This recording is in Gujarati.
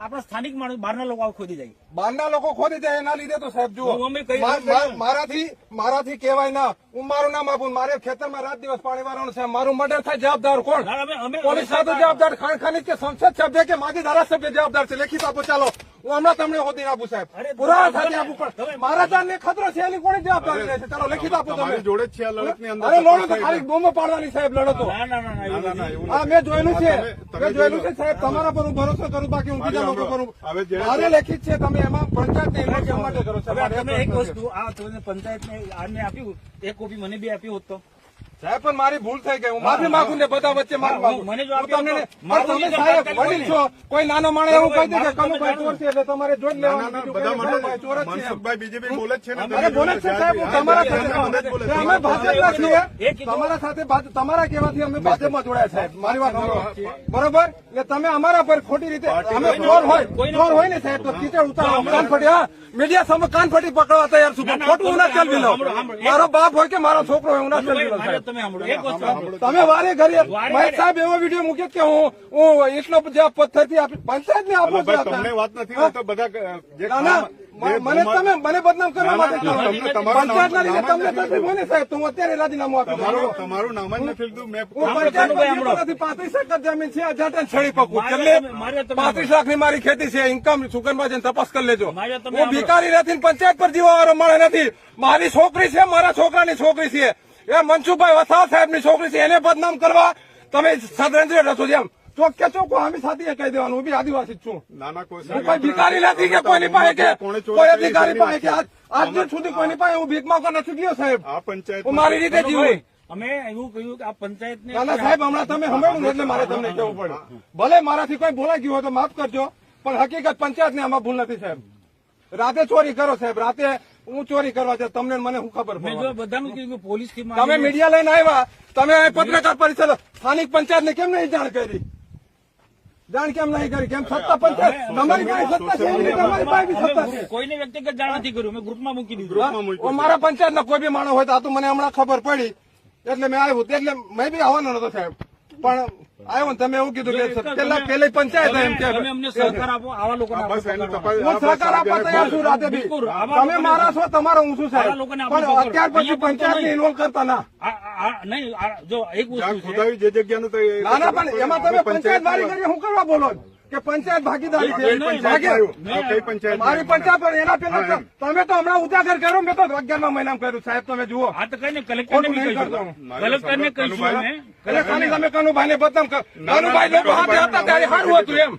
આપણા સ્થાનિક માણસ બહારના લોકો ખોદી જાય. બહારના લોકો ખોદી જાય એના લીધે તો સાહેબ જુઓ. મારાથી મારાથી કહેવાય ના. હું મારું નામ આપું મારે ખેતરમાં રાત દિવસ પાણી વાળવાનું છે. મારું મર્ડર થાય જવાબદાર કોણ? પોલીસ સાથે જવાબદાર ખાણ ખાની કે સંસદ સભ્ય કે માજી ધારાસભ્ય જવાબદાર છે. લેખિત આપો ચાલો. હું હમણાં તમને હોદી આપું સાહેબ. પુરાવા સાથે આપું પણ મારા ખતરો છે એની કોની જવાબદારી રહેશે ચાલો લખી આપો તમે. જોડે જ છે આ લડતની અંદર અરે લડો તો ખાલી બોમ્બો પાડવાની સાહેબ લડો તો. ના ના ના ના એવું ના, ના, નથી. એવું હા મેં જોયેલું છે. મેં જોયેલું છે સાહેબ તમારા પર હું ભરોસો કરું બાકી હું બીજા લોકો કરું. હવે મારે લેખિત છે તમે એમાં પંચાયત ને કરવા માટે કરો છો તમે એક. વસ્તુ આ તમે પંચાયત ને આને આપ્યું એક કોપી મને બી આપ્યું હોત તો? સાહેબ પણ મારી ભૂલ થઈ ગઈ. હું માફી માંગુ ને બધા વચ્ચે માફી માંગુ મને જો તમને તો મારું પણ તમે સાહેબ વડીલ છો. કોઈ નાનો માણસ એવું કહી દે કે કનુભાઈ ચોર છે એટલે તમારે જોઈ લેવાનું. બધા કંઈ ચોર જ છે. બીજેપી બોલે છે ને અરે બોલે છે સાહેબ તમારા સાથે અમે ભાજપના છીએ તમારા સાથે તમારા કહેવાથી અમે ભાજપમાં જોડાયા સાહેબ. મારી વાત સાંભળો. બરોબર? એટલે તમે અમારા પર ખોટી રીતે અમે ચોર હોય ચોર હોય ને સાહેબ તો કીચડ ઉતારો. કાન ફટી હા મીડિયા સામે કાન ફટી પકડવા તૈયાર છું. ખોટું હું ના ચલવી. મારો બાપ હોય કે મારો છોકરો હોય હું ના ચલવી સાહેબ. તમે સાંભળો. એક વસ્તુ તમે વારે ઘરે મહેશ સાહેબ એવો વીડિયો મૂકે કે હું હું એટલો જવાબ પથ્થરથી આપી પંચાયત ને આપો તમને વાત નથી તો બધા મને તમે મને બદનામ કરવા માટે પંચાયત ના, લીધે તમને તકલીફ હોય ને સાહેબ તો હું અત્યારે રાજીનામું આપી તમારું નામ જ નથી લીધું. મેં નથી. પાંત્રીસ એકર જમીન છે અજાટન છડી પકવું. એટલે પાંત્રીસ લાખની મારી ખેતી છે ઇન્કમ સુકનમાં જઈને તપાસ કરી લેજો. હું ભિકારી નથી પંચાયત પર જીવા વાળો મળે નથી. મારી છોકરી છે મારા છોકરાની છોકરી છે. એ મનસુખભાઈ વસાવા સાહેબની છોકરી છે એને બદનામ કરવા તમે સદરેન્દ્ર રસો જેમ ચોખ્ખે ચોખ્ખો આમી સાથે કહી દેવાનું? હું બી આદિવાસી છું. નાના કોઈ હું કોઈ ભિખારી નથી કે કોઈની પાસે કે કોઈ અધિકારી પાસે કે આજ સુધી કોઈની પાસે હું ભીખ માંગવા નથી ગયો સાહેબ. આ પંચાયત હું મારી રીતે જીવું. અમે એવું કહ્યું કે આ પંચાયત ને સાહેબ હમણાં તમે સાંભળ્યું એટલે મારે તમને કેવું પડે. ભલે મારાથી કોઈ બોલાઈ ગયું હોય તો માફ કરજો પણ હકીકત પંચાયત ને આમાં ભૂલ નથી સાહેબ. રાતે ચોરી કરો સાહેબ. રાતે હું ચોરી કરવા છે તમને મને શું ખબર પડે બધાનું કીધું પોલીસ તમે મીડિયા લઈને આવ્યા તમે પત્રકાર પરિષદ સ્થાનિક પંચાયત ને કેમ નહીં જાણ કરી? જાણ કેમ નહીં કરી? કેમ સત્તા પંચાયત? તમારી પાસે સત્તા છે એવી પાસે સત્તા છે. કોઈને વ્યક્તિગત જાણ નથી કર્યું મેં ગ્રુપમાં મૂકી દીધું મારા પંચાયત ના કોઈ બી માણસ હોય તો આ તો મને હમણાં ખબર પડી. એટલે મેં આવ્યું એટલે મેં બી આવવાનો નતો સાહેબ. પણ આવ્યો તમે એવું કીધું કે પેલા પેલી પંચાયત એમ કે અમને સહકાર આપો આવા હું સહકાર આપવા તૈયાર છું રાતે બી. તમે મારા છો તમારો હું છું. સાહેબ પણ અત્યાર પછી પંચાયત ને ઇન્વોલ્વ કરતા ના. નહીં જો એક જગ્યા વસ્તુ જે જગ્યાનું ના ના પણ એમાં તમે પંચાયત વાળી કરી હું કરવા બોલો છો? કે પંચાયત ભાગીદારી છે. મારી પંચાયત પણ એના પેલા તમે તો હમણાં ઉજાગર કર્યો મેં તો અગિયારમાં મહિનામાં કર્યું. સાહેબ તમે જુઓ. હા તો કઈ ને કલેક્ટરને કલેક્ટરને તમે કનુભાઈ ને બદનામ કર કનુભાઈ લોકો હાથે હતા ત્યારે સારું હતું એમ.